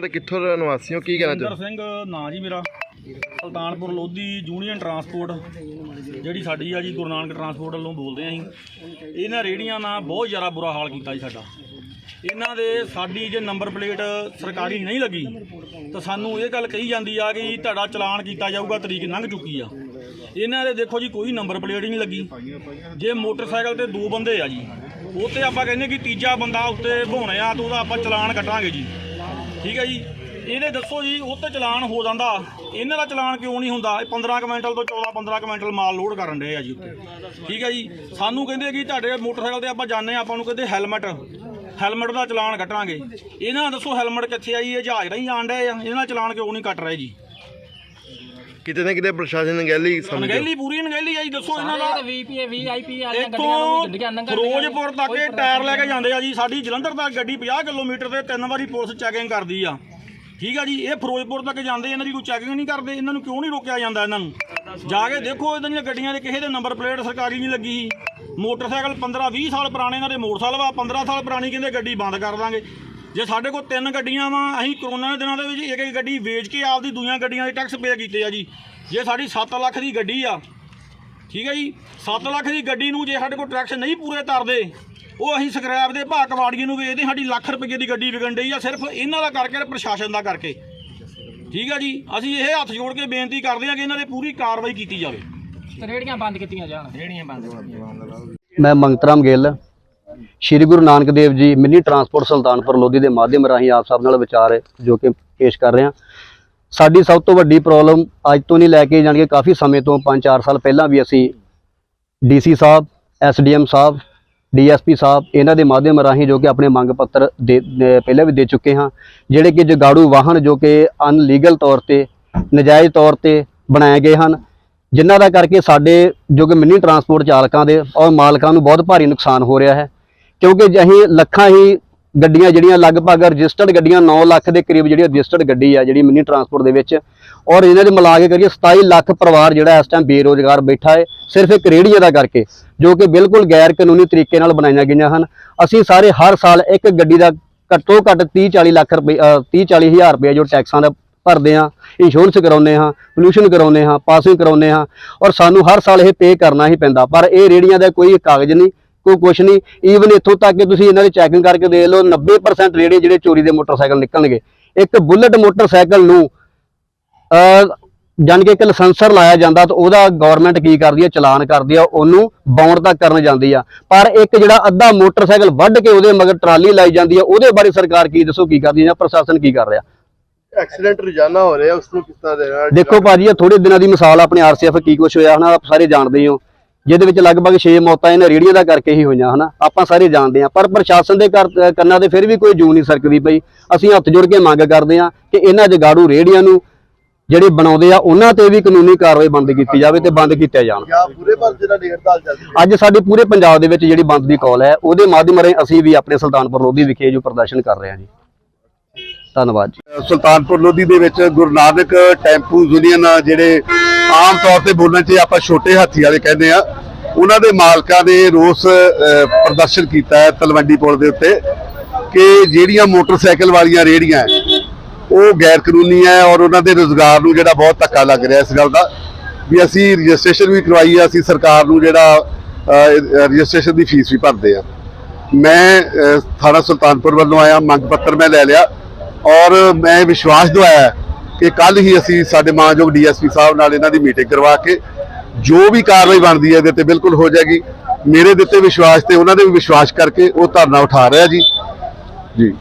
ਤੇ ਕਿੱਥੋਂ ਦੇ ਨਿਵਾਸੀ ਹੋ? ਕੀ ਕਹਿਣਾ ਸੁਰਿੰਦਰ ਚਾਹੁੰਦੇ? ਸਿੰਘ ਨਾਂ ਜੀ ਮੇਰਾ। ਸੁਲਤਾਨਪੁਰ ਲੋਧੀ ਯੂਨੀਅਨ ਟਰਾਂਸਪੋਰਟ ਜਿਹੜੀ ਸਾਡੀ ਆ ਜੀ ਗੁਰੂ ਨਾਨਕ ਟਰਾਂਸਪੋਰਟ ਵੱਲੋਂ ਬੋਲਦੇ ਆਂ ਅਸੀਂ। ਇਹਨਾਂ ਰੇੜੀਆਂ ਨਾਲ ਬਹੁਤ ਜ਼ਿਆਦਾ ਬੁਰਾ ਹਾਲ ਕੀਤਾ ਜੀ ਸਾਡਾ। ਇਹਨਾਂ ਦੇ ਸਾਡੀ ਜੇ ਨੰਬਰ ਪਲੇਟ ਸਰਕਾਰੀ ਨਹੀਂ ਲੱਗੀ ਤਾਂ ਸਾਨੂੰ ਇਹ ਗੱਲ ਕਹੀ ਜਾਂਦੀ ਆ ਕਿ ਤੁਹਾਡਾ ਚਲਾਨ ਕੀਤਾ ਜਾਊਗਾ ਤਰੀਕ ਲੰਘ ਚੁੱਕੀ ਆ। ਇਹਨਾਂ ਦੇ ਦੇਖੋ ਜੀ ਕੋਈ ਨੰਬਰ ਪਲੇਟ ਹੀ ਨਹੀਂ ਲੱਗੀ। ਜੇ ਮੋਟਰਸਾਈਕਲ ਤੇ ਦੋ ਬੰਦੇ ਆ ਜੀ ਉਹ ਤੇ ਆਪਾਂ ਕਹਿੰਦੇ ਕਿ ਤੀਜਾ ਬੰਦਾ ਉੱਤੇ ਭੋਣਿਆ ਤਾਂ ਉਹਦਾ ਆਪਾਂ ਚਲਾਨ ਕੱਟਾਂਗੇ ਜੀ। ਠੀਕ ਹੈ ਜੀ। ਇਹਦੇ ਦੱਸੋ ਜੀ, ਉਹ ਤੇ ਚਲਾਨ ਹੋ ਜਾਂਦਾ। ਇਹਨਾਂ ਦਾ ਚਲਾਨ ਕਿਉਂ ਨਹੀਂ ਹੁੰਦਾ? ਇਹ 15 ਕੁਇੰਟਲ ਤੋਂ 14 15 ਕੁਇੰਟਲ ਮਾਲ ਲੋਡ ਕਰਨ ਰਹੇ ਆ ਜੀ ਉੱਤੇ। ਠੀਕ ਹੈ ਜੀ। ਸਾਨੂੰ ਕਹਿੰਦੇ ਕਿ ਤੁਹਾਡੇ ਮੋਟਰਸਾਈਕਲ ਤੇ ਆਪਾਂ ਜਾਂਦੇ ਹਾਂ ਆਪਾਂ ਨੂੰ ਕਹਿੰਦੇ ਹੈਲਮਟ। ਹੈਲਮਟ ਦਾ ਚਲਾਨ ਕੱਟਾਂਗੇ। ਇਹਨਾਂ ਦਾ ਦੱਸੋ ਹੈਲਮਟ ਕਿੱਥੇ ਆ ਜੀ? ਇਹ ਜਹਾਜ਼ ਰਾਹੀਂ ਆਣ ਡਏ ਆ। ਇਹਨਾਂ ਦਾ ਚਲਾਨ ਕਿਉਂ ਨਹੀਂ ਕੱਟ ਰਹੇ ਜੀ? ਕਿਤੇ ਨਾ ਕਿਤੇ ਪ੍ਰਸ਼ਾਸਨ ਨਗੈਲੀ ਸਮਝੋ ਅਣਗਹਿਲੀ ਪੂਰੀ ਅਣਗਹਿਲੀ ਆ ਜੀ ਦੱਸੋ ਇਹਨਾਂ ਦਾ। ਵੀਪੀ ਵੀਆਈਪੀ ਵਾਲੀਆਂ ਗੱਡੀਆਂ ਨੂੰ ਇੱਥੋਂ ਗੱਡੀਆਂ ਨੰਗਰ ਫਿਰੋਜ਼ਪੁਰ ਤੱਕ ਇਹ ਟਾਇਰ ਲੈ ਕੇ ਜਾਂਦੇ ਆ ਜੀ ਸਾਡੀ ਜਲੰਧਰ ਤੱਕ ਗੱਡੀ 50 ਕਿਲੋਮੀਟਰ ਤੇ ਤਿੰਨ ਵਾਰੀ ਪੁਲਿਸ ਚੈਕਿੰਗ ਕਰਦੀ ਆ। ਠੀਕ ਆ ਜੀ ਇਹ ਫਿਰੋਜ਼ਪੁਰ ਤੱਕ ਜਾਂਦੇ ਇਹਨਾਂ ਦੀ ਕੋਈ ਚੈਕਿੰਗ ਨਹੀਂ ਕਰਦੇ ਇਹਨਾਂ ਨੂੰ ਕਿਉਂ ਨਹੀਂ ਰੋਕਿਆ ਜਾਂਦਾ ਇਹਨਾਂ ਨੂੰ? ਜਾ ਕੇ ਦੇਖੋ ਇਹਨਾਂ ਦੀਆਂ ਗੱਡੀਆਂ ਦੇ ਕਿਸੇ ਦੇ ਨੰਬਰ ਪਲੇਟ ਸਰਕਾਰੀ ਨਹੀਂ ਲੱਗੀ ਸੀ। ਮੋਟਰਸਾਈਕਲ 15 20 ਸਾਲ ਪੁਰਾਣੇ ਇਹਨਾਂ ਦੇ ਮੋਟਰਸਾਈਕਲ ਵਾ 15 ਸਾਲ ਪੁਰਾਣੀ ਕਹਿੰਦੇ ਗੱਡੀ ਬੰਦ ਕਰ ਦਾਂਗੇ। ਜੇ ਸਾਡੇ ਕੋਲ ਤਿੰਨ ਗੱਡੀਆਂ ਵਾ ਅਸੀਂ ਕਰੋਨਾ ਦੇ ਦਿਨਾਂ ਦੇ ਵਿੱਚ ਇੱਕ ਇੱਕ ਗੱਡੀ ਵੇਚ ਕੇ ਆਪਦੀ ਦੂਜੀਆਂ ਗੱਡੀਆਂ ਦੇ ਟੈਕਸ ਪੇ ਕੀਤੇ ਆ ਜੀ। ਜੇ ਸਾਡੀ 7 ਲੱਖ ਦੀ ਗੱਡੀ ਆ ਠੀਕ ਹੈ ਜੀ? 7 ਲੱਖ ਦੀ ਗੱਡੀ ਨੂੰ ਜੇ ਸਾਡੇ ਕੋਲ ਟੈਕਸ ਨਹੀਂ ਪੂਰੇ ਤਰਦੇ ਉਹ ਅਸੀਂ ਸਕ੍ਰੈਪ ਦੇ ਭਾਅ ਕਵਾੜੀਏ ਨੂੰ ਵੇਚਦੇ ਸਾਡੀ ਲੱਖ ਰੁਪਏ ਦੀ ਗੱਡੀ ਵਿਕਣ ਡਈ ਆ ਸਿਰਫ ਇਹਨਾਂ ਦਾ ਕਰਕੇ ਤੇ ਪ੍ਰਸ਼ਾਸਨ ਦਾ ਕਰਕੇ। ਠੀਕ ਹੈ ਜੀ? ਅਸੀਂ ਇਹ ਹੱਥ ਜੋੜ ਕੇ ਬੇਨਤੀ ਕਰਦੇ ਹਾਂ ਕਿ ਇਹਨਾਂ ਦੇ ਪੂਰੀ ਕਾਰਵਾਈ ਕੀਤੀ ਜਾਵੇ। ਰੇੜੀਆਂ ਬੰਦ ਕੀਤੀਆਂ ਜਾਣ। ਰੇੜੀਆਂ ਬੰਦ ਮੈਂ ਮੰਗਤਰਾਮ ਗਿੱਲ। ਸ਼੍ਰੀ ਗੁਰੂ ਨਾਨਕ ਦੇਵ ਜੀ ਮਿੰਨੀ ਟਰਾਂਸਪੋਰਟ ਸੁਲਤਾਨਪੁਰ ਲੋਧੀ ਦੇ ਮਾਧਿਅਮ ਰਾਹੀਂ ਆਪ ਸਭ ਨਾਲ ਵਿਚਾਰ ਜੋ ਕਿ ਪੇਸ਼ ਕਰ ਰਹੇ ਹਾਂ। ਸਾਡੀ ਸਭ ਤੋਂ ਵੱਡੀ ਪ੍ਰੋਬਲਮ ਅੱਜ ਤੋਂ ਨਹੀਂ ਲੈ ਕੇ ਜਾਣੀ ਕਿ ਕਾਫੀ ਸਮੇਂ ਤੋਂ 5-4 ਸਾਲ ਪਹਿਲਾਂ ਵੀ ਅਸੀਂ DC sahib SDM sahib DSP sahib ਇਹਨਾਂ ਦੇ ਮਾਧਿਅਮ ਰਾਹੀਂ ਜੋ ਕਿ ਆਪਣੇ ਮੰਗ ਪੱਤਰ ਦੇ, ਦੇ- ਪਹਿਲਾਂ ਵੀ ਦੇ ਚੁੱਕੇ ਹਾਂ, ਜਿਹੜੇ ਕਿ ਜਗਾੜੂ ਵਾਹਨ ਜੋ ਕਿ ਅਨਲੀਗਲ ਤੌਰ ਤੇ, ਨਜਾਇਜ਼ ਤੌਰ ਤੇ ਬਣਾਏ ਗਏ ਹਨ, ਜਿਨ੍ਹਾਂ ਦਾ ਕਰਕੇ ਸਾਡੇ ਜੋ ਕਿ ਮਿੰਨੀ ਟਰਾਂਸਪੋਰਟ ਚਾਲਕਾਂ ਦੇ ਔਰ ਮਾਲਕਾਂ ਨੂੰ ਬਹੁਤ ਭਾਰੀ ਨੁਕਸਾਨ ਹੋ ਰਿਹਾ ਹੈ। ਕਿਉਂਕਿ ਜੇ ਅਸੀਂ ਲੱਖਾਂ ਹੀ ਗੱਡੀਆਂ ਜਿਹੜੀਆਂ ਲਗਭਗ ਰਜਿਸਟਰਡ ਗੱਡੀਆਂ 9 ਲੱਖ ਦੇ ਕਰੀਬ ਜਿਹੜੀ ਰਜਿਸਟਰਡ ਗੱਡੀ ਆ, ਜਿਹੜੀ ਮਿੰਨੀ ਟਰਾਂਸਪੋਰਟ ਦੇ ਵਿੱਚ, ਔਰ ਇਹਨਾਂ ਦੇ ਮਿਲਾ ਕੇ ਕਰੀਏ 27 ਲੱਖ ਪਰਿਵਾਰ ਜਿਹੜਾ ਇਸ ਟਾਈਮ ਬੇਰੋਜ਼ਗਾਰ ਬੈਠਾ ਹੈ, ਸਿਰਫ ਇੱਕ ਰੇਹੜੀਆਂ ਦਾ ਕਰਕੇ, ਜੋ ਕਿ ਬਿਲਕੁਲ ਗੈਰ ਕਾਨੂੰਨੀ ਤਰੀਕੇ ਨਾਲ ਬਣਾਈਆਂ ਗਈਆਂ ਹਨ। ਅਸੀਂ ਸਾਰੇ ਹਰ ਸਾਲ ਇੱਕ ਗੱਡੀ ਦਾ ਘੱਟੋ ਘੱਟ 30 40 ਲੱਖ ਰੁਪਏ 30 40 ਹਜ਼ਾਰ ਰੁਪਏ ਜੋ ਟੈਕਸਾਂ ਦਾ ਭਰਦੇ ਹਾਂ ਇੰਸ਼ੋਰੈਂਸ ਕਰਾਉਂਦੇ ਹਾਂ ਪੋਲੂਸ਼ਨ ਕਰਾਉਂਦੇ ਹਾਂ ਪਾਸਿੰਗ ਕਰਾਉਂਦੇ ਹਾਂ, ਔਰ ਸਾਨੂੰ ਹਰ ਸਾਲ ਇਹ ਪੇ ਕਰਨਾ ਹੀ ਪੈਂਦਾ, ਪਰ ਇਹ ਰੇੜੀਆਂ ਦਾ ਕੋਈ ਕਾਗਜ਼ ਨਹੀਂ। ਕੋਈ ਕੁਛ ਨਹੀਂ। ਈਵਨ ਇੱਥੋਂ ਤੱਕ ਕਿ ਤੁਸੀਂ ਇਹਨਾਂ ਦੀ ਚੈਕਿੰਗ ਕਰਕੇ ਦੇਖ ਲਓ 90% ਰੇੜੇ ਜਿਹੜੇ ਚੋਰੀ ਦੇ ਮੋਟਰਸਾਈਕਲ ਨਿਕਲਣਗੇ। ਇੱਕ ਬੁਲਟ ਮੋਟਰਸਾਈਕਲ ਨੂੰ ਅ ਜਾਣ ਕੇ ਇੱਕ ਲਾਇਸੈਂਸਰ ਲਾਇਆ ਜਾਂਦਾ ਤਾਂ ਉਹਦਾ ਗਵਰਨਮੈਂਟ ਕੀ ਕਰਦੀ ਹੈ ਚਲਾਨ ਕਰਦੀ ਆ ਉਹਨੂੰ ਬਾਉਂਡ ਤੱਕ ਕਰਨ ਜਾਂਦੀ ਆ। ਪਰ ਇੱਕ ਜਿਹੜਾ ਅੱਧਾ ਮੋਟਰਸਾਈਕਲ ਵੱਢ ਕੇ ਉਹਦੇ ਮਗਰ ਟਰਾਲੀ ਲਾਈ ਜਾਂਦੀ ਆ ਉਹਦੇ ਬਾਰੇ ਸਰਕਾਰ ਕੀ ਦੱਸੋ ਕੀ ਕਰਦੀ ਹੈ ਜਾਂ ਪ੍ਰਸ਼ਾਸਨ ਕੀ ਕਰ ਰਿਹਾ? ਐਕਸੀਡੈਂਟ ਰੋਜ਼ਾਨਾ ਹੋ ਰਿਹਾ ਉਸ ਨੂੰ ਕਿਸ ਤਰ੍ਹਾਂ ਦੇਣਾ? ਦੇਖੋ ਭਾਜੀ ਇਹ ਥੋੜੇ ਦਿਨਾਂ ਦੀ ਮਿਸਾਲ ਆਪਣੇ ਆਰਸੀਐਫ ਕੀ ਕੁਛ ਹੋਇਆ ਹਨਾ ਆਪ ਸਾਰੇ ਜਾਣਦੇ ਹੋ। ਜਿਹਦੇ ਵਿੱਚ ਲਗਭਗ 6 ਮੌਤਾਂ ਇਹਨਾਂ ਰੇੜੀਆਂ ਦਾ ਕਰਕੇ ਹੀ ਹੋਈਆਂ ਹਨਾ? ਆਪਾਂ ਸਾਰੇ ਜਾਣਦੇ ਹਾਂ ਪਰ ਪ੍ਰਸ਼ਾਸਨ ਦੇ ਕੰਨਾਂ ਤੇ ਫਿਰ ਵੀ ਕੋਈ ਜੂ ਨਹੀਂ ਸਰਕਦੀ ਪਈ। ਅਸੀਂ ਹੱਥ ਜੋੜ ਕੇ ਮੰਗ ਕਰਦੇ ਹਾਂ ਕਿ ਇਹਨਾਂ ਜਗਾੜੂ ਰੇੜੀਆਂ ਨੂੰ ਜਿਹੜੇ ਬਣਾਉਂਦੇ ਆ ਉਹਨਾਂ ਤੇ ਵੀ ਕਾਨੂੰਨੀ ਕਾਰਵਾਈ ਬੰਦ ਕੀਤੀ ਜਾਵੇ ਤੇ ਬੰਦ ਕੀਤੇ ਜਾਣ। ਅੱਜ ਸਾਡੀ ਪੂਰੇ ਪੰਜਾਬ ਦੇ ਵਿੱਚ ਜਿਹੜੀ ਬੰਦ ਦੀ ਕਾਲ ਹੈ ਉਹਦੇ ਮਾਧਿਅਮ ਰਾਹੀਂ ਅਸੀਂ ਵੀ ਆਪਣੇ ਸੁਲਤਾਨਪੁਰ ਲੋਧੀ ਵਿਖੇ ਜੋ ਪ੍ਰਦਰਸ਼ਨ ਕਰ ਰਹੇ ਹਾਂ ਜੀ। ਧੰਨਵਾਦ ਜੀ। ਸੁਲਤਾਨਪੁਰ ਲੋਧੀ ਦੇ ਵਿੱਚ ਗੁਰੂ ਨਾਨਕ ਟੈਂਪੂ ਯੂਨੀਅਨ ਜਿਹੜੇ ਆਮ ਤੌਰ ਤੇ ਬੋਲਣ 'ਚ ਆਪਾਂ ਛੋਟੇ ਹਾਥੀ ਵਾਲੇ ਕਹਿੰਦੇ ਆ। ਉਹਨਾਂ ਦੇ ਮਾਲਕਾਂ ਨੇ ਰੋਸ ਪ੍ਰਦਰਸ਼ਨ ਕੀਤਾ ਹੈ ਤਲਵੰਡੀ ਪੁਲ ਦੇ ਉੱਤੇ ਕਿ ਜਿਹੜੀਆਂ ਮੋਟਰਸਾਈਕਲ ਵਾਲੀਆਂ ਰੇੜੀਆਂ ਉਹ ਗੈਰ ਕਾਨੂੰਨੀ ਹੈ ਔਰ ਉਹਨਾਂ ਦੇ ਰੋਜ਼ਗਾਰ ਨੂੰ ਜਿਹੜਾ ਬਹੁਤ ਧੱਕਾ ਲੱਗ ਰਿਹਾ ਇਸ ਗੱਲ ਦਾ। ਵੀ ਅਸੀਂ ਰਜਿਸਟ੍ਰੇਸ਼ਨ ਵੀ ਕਰਵਾਈ ਹੈ ਅਸੀਂ ਸਰਕਾਰ ਨੂੰ ਜਿਹੜਾ ਰਜਿਸਟ੍ਰੇਸ਼ਨ ਦੀ ਫੀਸ ਵੀ ਭਰਦੇ ਆ। ਮੈਂ ਥਾਣਾ ਸੁਲਤਾਨਪੁਰ ਵੱਲੋਂ ਆਇਆ, ਮੰਗ ਪੱਤਰ ਮੈਂ ਲੈ ਲਿਆ ਔਰ ਮੈਂ ਵਿਸ਼ਵਾਸ ਦਵਾਇਆ ਕਿ ਕੱਲ ਹੀ ਅਸੀਂ ਸਾਡੇ ਮਾਨਯੋਗ ਡੀਐਸਪੀ ਸਾਹਿਬ ਨਾਲ ਇਹਨਾਂ ਦੀ ਮੀਟਿੰਗ ਕਰਵਾ ਕੇ ਜੋ ਵੀ ਕਾਰਵਾਈ ਬਣਦੀ ਹੈ ਇਹਦੇ ਤੇ ਬਿਲਕੁਲ ਹੋ ਜਾਏਗੀ। ਮੇਰੇ ਦਿੱਤੇ ਵਿਸ਼ਵਾਸ ਤੇ ਉਹਨਾਂ ਦੇ ਵੀ ਵਿਸ਼ਵਾਸ ਕਰਕੇ ਉਹ ਧਰਨਾ ਉਠਾ ਰਿਹਾ ਜੀ। ਜੀ।